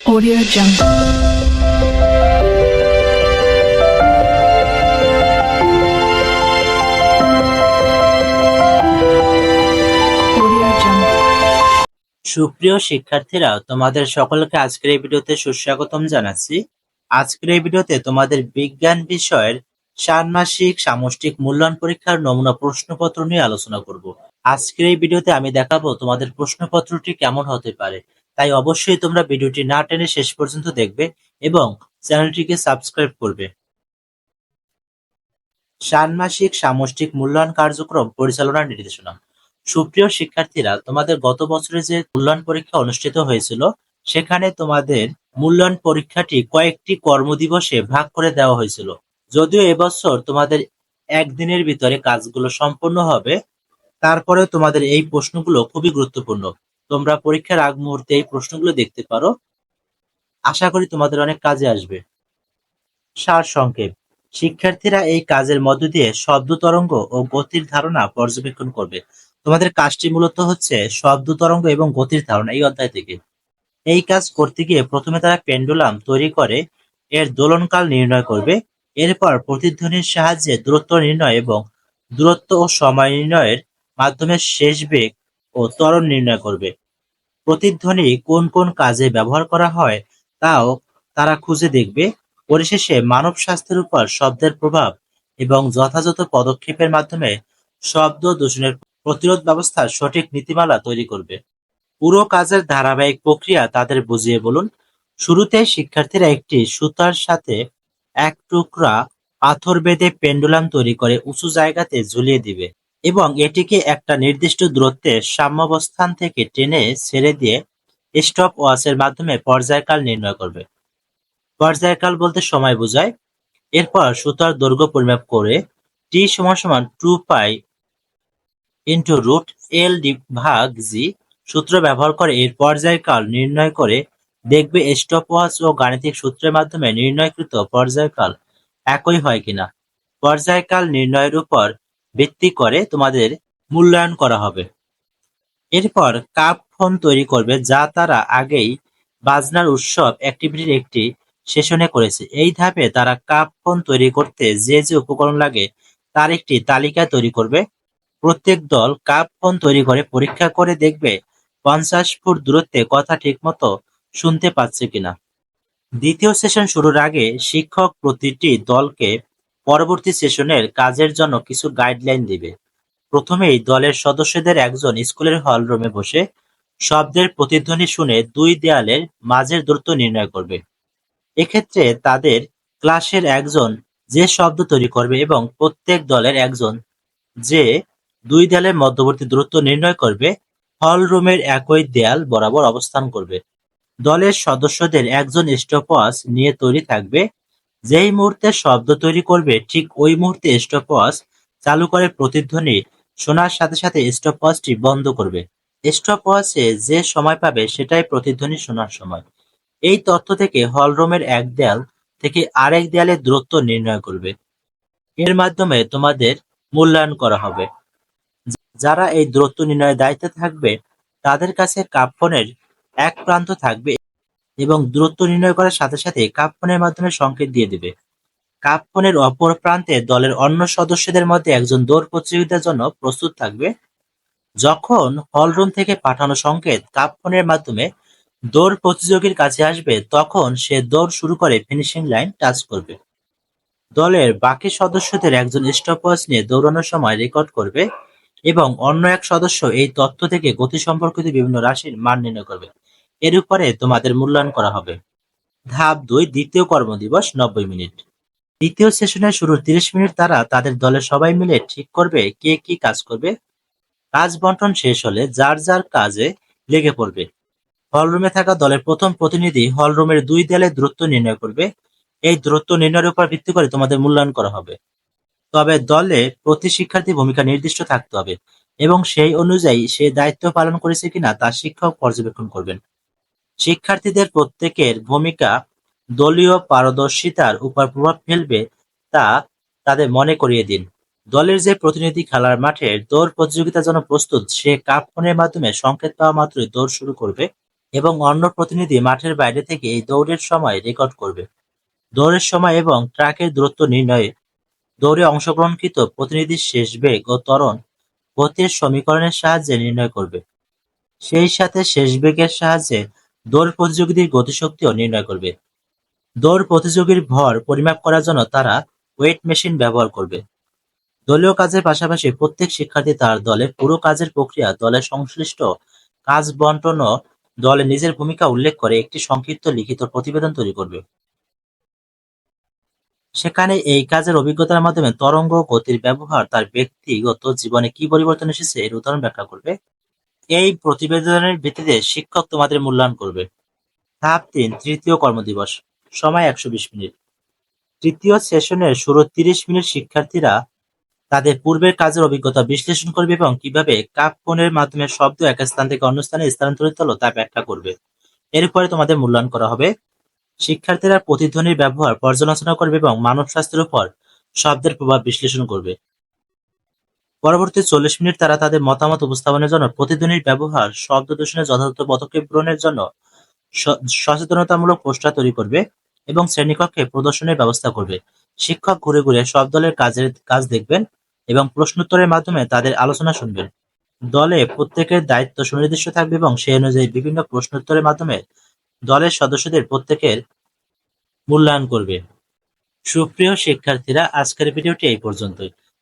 Audio Jungle. সুপ্রিয় শিক্ষার্থীরা, তোমাদের সকলকে আজকের এই ভিডিওতে সুস্বাগতম জানাচ্ছি। আজকের এই ভিডিওতে তোমাদের বিজ্ঞান বিষয়ের ষান্মাসিক সামষ্টিক মূল্যায়ন পরীক্ষার নমুনা প্রশ্নপত্র নিয়ে আলোচনা করব। আজকের এই ভিডিওতে আমি দেখাবো তোমাদের প্রশ্নপত্রটি কেমন হতে পারে। তাই অবশ্যই তোমরা ভিডিওটি না টেনে শেষ পর্যন্ত দেখবে এবং চ্যানেলটিকে সাবস্ক্রাইব করবে। ষান্মাসিক সামষ্টিক মূল্যায়ন কার্যক্রম পরিচালনার নির্দেশনা। সুপ্রিয় শিক্ষার্থীরা, তোমাদের গত বছরে যে মূল্যায়ন পরীক্ষা অনুষ্ঠিত হয়েছিল, সেখানে তোমাদের মূল্যায়ন পরীক্ষাটি কয়েকটি কর্মদিবসে ভাগ করে দেওয়া হয়েছিল। যদিও এবছর তোমাদের একদিনের ভিতরে কাজগুলো সম্পন্ন হবে তারপরে তোমাদের এই প্রশ্নগুলো খুবই গুরুত্বপূর্ণ। তোমরা পরীক্ষার আগ মুহূর্তে এই প্রশ্নগুলো দেখতে পারো। আশা করি তোমাদের অনেক কাজে আসবে। সার সংক্ষেপ। শিক্ষার্থীরা এই কাজের মধ্য দিয়ে শব্দ তরঙ্গ ও গতির ধারণা পর্যবেক্ষণ করবে। তোমাদের কাজটি মূলত হচ্ছে শব্দ তরঙ্গ এবং গতির ধারণা এই অধ্যায় থেকে। এই কাজ করতে গিয়ে প্রথমে তারা পেন্ডুলাম তৈরি করে, এর দোলনকাল নির্ণয় করবে। এরপর প্রতিধ্বনির সাহায্যে দূরত্ব নির্ণয় এবং দূরত্ব ও সময় নির্ণয়ের মাধ্যমে শেষ বেগ ও ত্বরণ নির্ণয় করবে। প্রতিধ্বনি কোন কোন কাজে ব্যবহার করা হয়, তাও তারা খুঁজে দেখবে। পরিশেষে মানব স্বাস্থ্যের উপর শব্দের প্রভাব এবং যথাযথ পদক্ষেপের মাধ্যমে শব্দ দূষণের প্রতিরোধ ব্যবস্থার সঠিক নীতিমালা তৈরি করবে। পুরো কাজের ধারাবাহিক প্রক্রিয়া তাদের বুঝিয়ে বলুন। শুরুতে শিক্ষার্থীরা একটি সুতার সাথে এক টুকরা পাথর বেঁধে পেন্ডুলাম তৈরি করে উঁচু জায়গাতে ঝুলিয়ে দিবে। এবং এটিকে একটা নির্দিষ্ট দূরত্বে সাম্যাবস্থান থেকে টেনে ছেড়ে দিয়ে স্টপ ওয়াচের মাধ্যমে পর্যায়কাল নির্ণয় করবে। পর্যায়কাল বলতে সময় বোঝায়। এরপর সুতার দৈর্ঘ্য পরিমাপ করে টি সমান সমান two pi into root L D ভাগ জি সূত্র ব্যবহার করে এর পর্যায়কাল নির্ণয় করে দেখবে স্টপওয়াচ ও গাণিতিক সূত্রের মাধ্যমে নির্ণয়কৃত পর্যায়কাল একই হয় কিনা। পর্যায়কাল নির্ণয়ের উপর ভিত্তি করে তোমাদের মূল্যায়ন করা হবে। এরপর কাপ ফোন তৈরি করবে যা তারা আগেই বাজনার উৎসব অ্যাক্টিভিটির একটি সেশনে করেছে। এই ধাপে তারা কাপ ফোন তৈরি করতে যে যে উপকরণ লাগে তার একটি তালিকা তৈরি করবে। প্রত্যেক দল কাপ ফোন তৈরি করে পরীক্ষা করে দেখবে পঞ্চাশ ফুট দূরত্বে কথা ঠিকমতো শুনতে পাচ্ছে কিনা। দ্বিতীয় সেশন শুরুর আগে শিক্ষক প্রতিটি দলকে পরবর্তী সেশনের কাজের জন্য কিছু গাইডলাইন দিবে। প্রথমেই দলের সদস্যদের একজন স্কুলের হল রুমে বসে শব্দের প্রতিধ্বনি শুনে দুই দেয়ালের মাঝের দূরত্ব নির্ণয় করবে। এক্ষেত্রে তাদের ক্লাসের একজন যে শব্দ তৈরি করবে এবং প্রত্যেক দলের একজন যে দুই দেয়ালের মধ্যবর্তী দূরত্ব নির্ণয় করবে, হল রুমের একই দেয়াল বরাবর অবস্থান করবে। দলের সদস্যদের একজন স্টপওয়াচ নিয়ে তৈরি থাকবে যেই মুহূর্তে শব্দ তৈরি করবে, ঠিক ওই মুহূর্তে স্টপওয়াচ চালু করে প্রতিধ্বনি শোনার সাথে সাথে স্টপওয়াচটি বন্ধ করবে। স্টপওয়াচে যে সময় পাবে, সেটাই প্রতিধ্বনি শোনার সময়। এই তথ্য থেকে হলরুমের এক দেয়াল থেকে আরেক দেয়ালের দূরত্ব নির্ণয় করবে। এর মাধ্যমে তোমাদের মূল্যায়ন করা হবে। যারা এই দূরত্ব নির্ণয়ের দায়িত্বে থাকবে, তাদের কাছে কাপফোনের এক প্রান্ত থাকবে। এবং দূরত্ব নির্ণয় করার সাথে সাথে কাপফোনের মাধ্যমে সংকেত দিয়ে দিবে। কাপফোনের অপর প্রান্তে দলের অন্য সদস্যদের মধ্যে একজন দৌড় প্রতিযোগিতার জন্য প্রস্তুত থাকবে। যখন হলরুম থেকে পাঠানো সংকেত কাপফোনের মাধ্যমে দৌড় প্রতিযোগীর কাছে আসবে, তখন সে দৌড় শুরু করে ফিনিশিং লাইন টাচ করবে। দলের বাকি সদস্যদের একজন স্টপওয়াচ নিয়ে দৌড়ানোর সময় রেকর্ড করবে এবং অন্য এক সদস্য এই তথ্য থেকে গতি সম্পর্কিত বিভিন্ন রাশির মান নির্ণয় করবে। এর উপরে তোমাদের মূল্যায়ন করা হবে। ধাপ দুই, দ্বিতীয় কর্মদিবস, নব্বই মিনিট। দ্বিতীয় সেশনের শুরুর তিরিশ মিনিট তারা তাদের দলের সবাই মিলে ঠিক করবে কে কি কাজ করবে। কাজ বন্টন শেষ হলে যার যার কাজে লেগে পড়বে। হলরুমে থাকা দলের প্রথম প্রতিনিধি হলরুমের দুই দেয়ালের দূরত্ব নির্ণয় করবে। এই দূরত্ব নির্ণয়ের উপর ভিত্তি করে তোমাদের মূল্যায়ন করা হবে। তবে দলে প্রতি শিক্ষার্থী ভূমিকা নির্দিষ্ট থাকতে হবে এবং সেই অনুযায়ী সে দায়িত্ব পালন করেছে কিনা তা শিক্ষক পর্যবেক্ষণ করবেন। শিক্ষার্থীদের প্রত্যেকের ভূমিকা দলীয় পারদর্শিতার উপর প্রভাব ফেলবে তা তাদের মনে করিয়ে দিন। দলের যে প্রতিনিধি খেলার মাঠে দৌড় প্রতিযোগিতার জন্য প্রস্তুত, সে কাপ ফোনের মাধ্যমে সংকেত পাওয়া মাত্রই দৌড় শুরু করবে এবং অন্য প্রতিনিধি মাঠের বাইরে থেকে এই দৌড়ের সময় রেকর্ড করবে। দৌড়ের সময় এবং ট্রাকের দূরত্ব নির্ণয়ে দৌড়ে অংশগ্রহণকৃত প্রতিনিধির শেষ বেগ ও ত্বরণ গতির সমীকরণের সাহায্যে নির্ণয় করবে। সেই সাথে শেষ বেগের সাহায্যে দৌড় প্রতিযোগীদের গতিশক্তিও নির্ণয় করবে। দৌড় প্রতিযোগীর ভর পরিমাপ করার জন্য তারা ওয়েট মেশিন ব্যবহার করবে। দলীয় কাজের পাশাপাশি প্রত্যেক শিক্ষার্থী তার দলের পুরো কাজের প্রক্রিয়া, দলের সংশ্লিষ্ট কাজ বন্টন ও দলে নিজের ভূমিকা উল্লেখ করে একটি সংক্ষিপ্ত লিখিত প্রতিবেদন তৈরি করবে। সেখানে এই কাজের অভিজ্ঞতার মাধ্যমে তরঙ্গ গতির ব্যবহার তার ব্যক্তিগত জীবনে কি পরিবর্তন এসেছে এর উদাহরণ ব্যাখ্যা করবে। এই প্রতিবেদনের ভিত্তিতে শিক্ষক তোমাদের মূল্যায়ন করবে। ধাপ তিন, তৃতীয় কর্মদিবস, সময় একশো বিশ মিনিট। তৃতীয় সেশনের শুরু তিরিশ মিনিট শিক্ষার্থীরা তাদের পূর্বের কাজের অভিজ্ঞতা বিশ্লেষণ করবে এবং কীভাবে কাপ ফোনের মাধ্যমে শব্দ এক স্থান থেকে অন্য স্থানে স্থানান্তরিত হলো তা ব্যাখ্যা করবে। এরপরে তোমাদের মূল্যায়ন করা হবে। শিক্ষার্থীরা প্রতিধ্বনির ব্যবহার পর্যালোচনা করবে এবং মানব স্বাস্থ্যের উপর শব্দের প্রভাব বিশ্লেষণ করবে। পরবর্তী চল্লিশ মিনিট তারা তাদের মতামত উপস্থাপনের জন্য প্রতিধ্বনির ব্যবহার, শব্দ দূষণের যথাযথ পদক্ষেপ গ্রহণের জন্য সচেতনতামূলক পোস্টার তৈরি করবে এবং শ্রেণীকক্ষে প্রদর্শনের ব্যবস্থা করবে। শিক্ষক ঘুরে ঘুরে সব দলের কাজের কাজ দেখবেন এবং প্রশ্নোত্তরের মাধ্যমে তাদের আলোচনা শুনবেন। দলে প্রত্যেকের দায়িত্ব সুনির্দিষ্ট থাকবে এবং সেই অনুযায়ী বিভিন্ন প্রশ্নোত্তরের মাধ্যমে দলের সদস্যদের প্রত্যেকের মূল্যায়ন করবে। সুপ্রিয় শিক্ষার্থীরা, আজকের ভিডিওটি এই পর্যন্তই।